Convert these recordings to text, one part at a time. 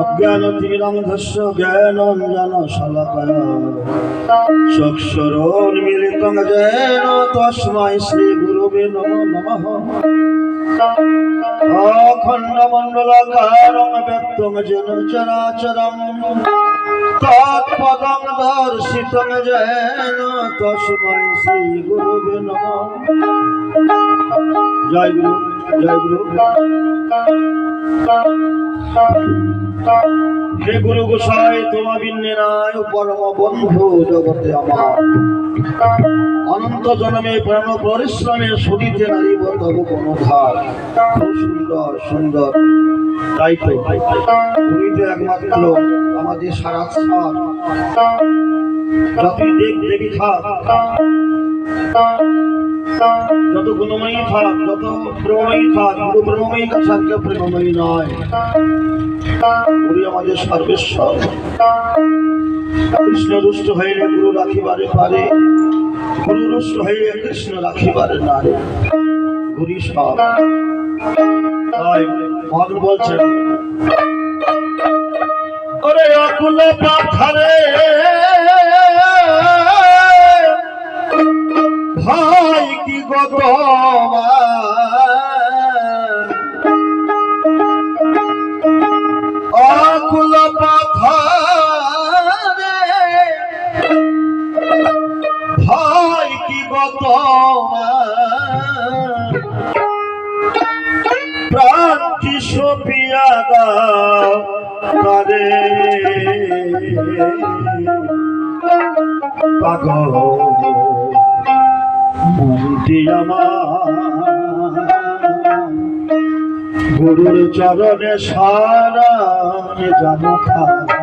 অজ্ঞানতিরন্ধস্য জ্ঞানঞ্জন শলাকয়া চক্ষুরোন্মিলিতং যেন তস্मै শ্রী গুরুবে নমো নমঃ। অখণ্ডমণ্ডলাকারং ব্যক্তং যেন চরাচরম। তৎপদং দর্শিতং যেন তস্मै শ্রী গুরুবে নমঃ। জয় গুরু। হে গুরু গোসাই, তোমা বিন্নে নাই পরম বন্ধু জগতে আমার। অনন্ত জন্মে প্রাণ পরিশ্রমে শরীরে নারিব তব কোন ধার। সুন্দর সুন্দর। তাই তো, পুরীতে একমাত্র আমাদের সারা সার। যতই দেখ দেখি থাক। যত গুণময়ী থাক, যত প্রেমময়ী থাক গুরু প্রেমময়ী কাছে কেউ প্রেমময়ী নয়। গুরু আমাদের সর্বেশ্বর। কৃষ্ণ রুষ্ট হইলে গুরু রাখিবারে পারে। গুরু রুষ্ট হইলে কৃষ্ণ রাখিবারে নারে। গুরি সব। তাই মহাজন বলছেন ওরে অকুল পাথারে। ভাই কি গত অকুল পাথারে। ভাই কি গত প্রান্তি সপিয়া পাগল। আমার। গুরুর চরণে সারা জানো থাকে।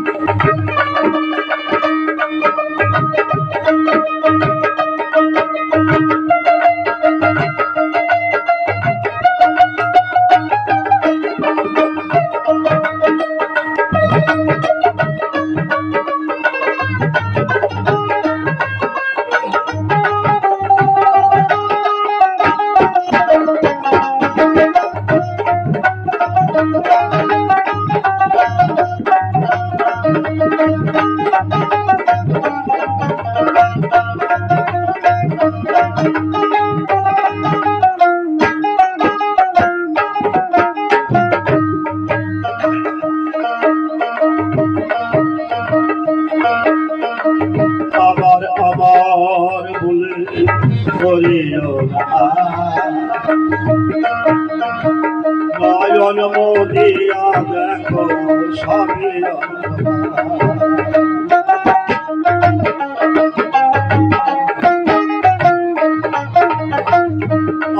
নয়ন মোদিয়া দেখো সবে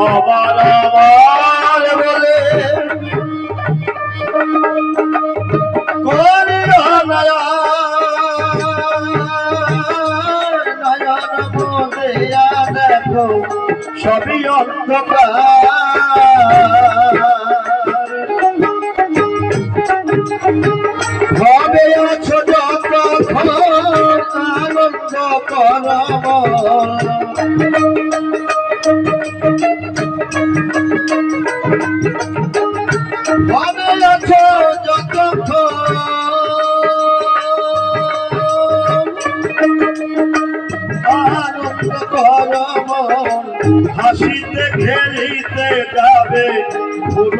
আবার আবার বলে দেখো সবই অন্ধকার।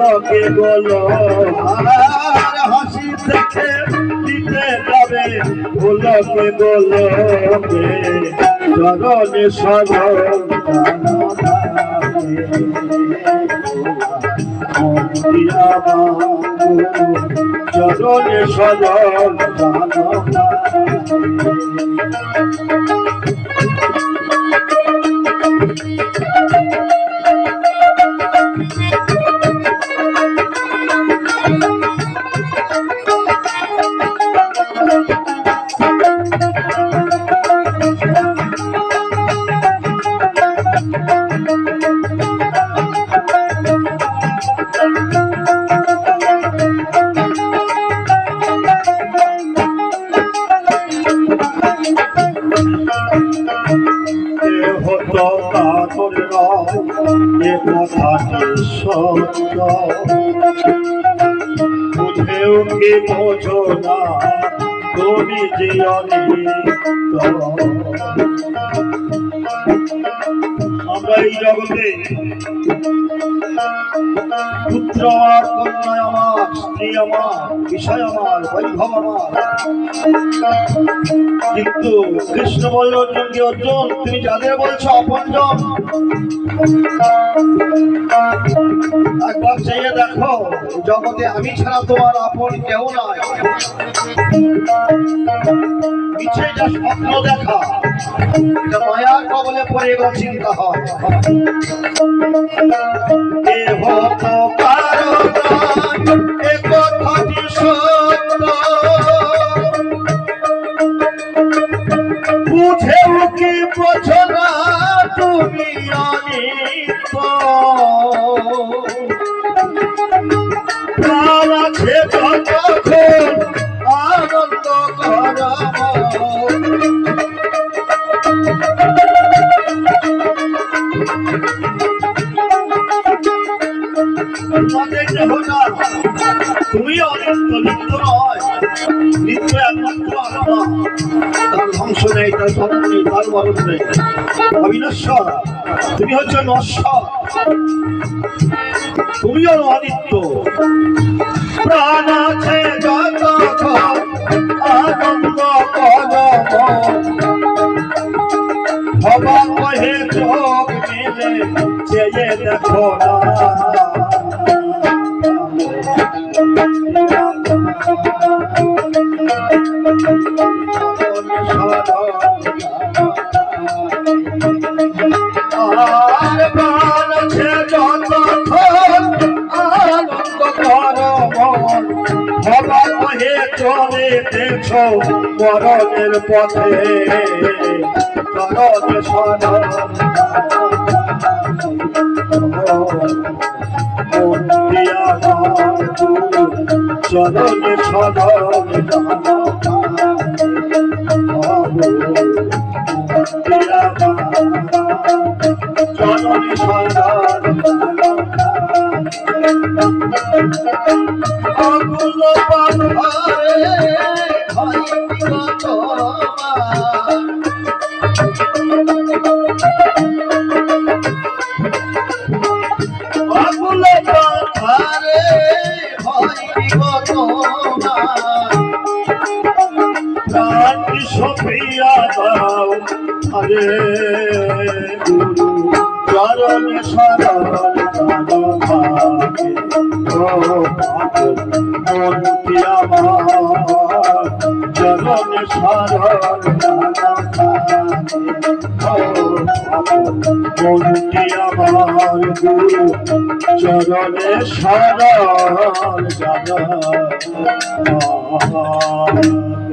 ফুলকে বলো আর হাসি দেখে দিতে যাবে ফুলকে বলো চরণে সরল চরণে সরল সত্য বুঝেও কি বোঝো না তুমি যে আমরা এই জগতে পুত্র আর কন্যা আমার স্ত্রী আমার বিষয় আমার বৈভব আমার কিন্তু কৃষ্ণ বলল অর্জুনকে অর্জুন তুমি যাদের বলছো অপনজন একবার চেয়ে দেখো, জগতে আমি ছাড়া তোমার আপন কেউ নাই। মিছে যা স্বপ্ন দেখা এটা মায়ার কবলে পড়ে গেল চিন্তা হয় দেহ তো কারও বুঝেও কি বোঝো না তুমি অনিত্য? জন্ম নেই তার মরণ নেই অবিনশ্বর, তুমি হচ্ছে নশ্বর। তুমিও অনিত্য প্রাণ আছে আনন্দ হবা কহে চোখ মেলে দেখো না। মরণের পথে। চরণ সরণ চরণ সরণ চরণ সরণ সফিয়া দাও আরে গুরু চরণ শরণ মন্ত্রী আমার চরণ শরণ মন্ত্রী আমার গুরু চরণে শরণ জানা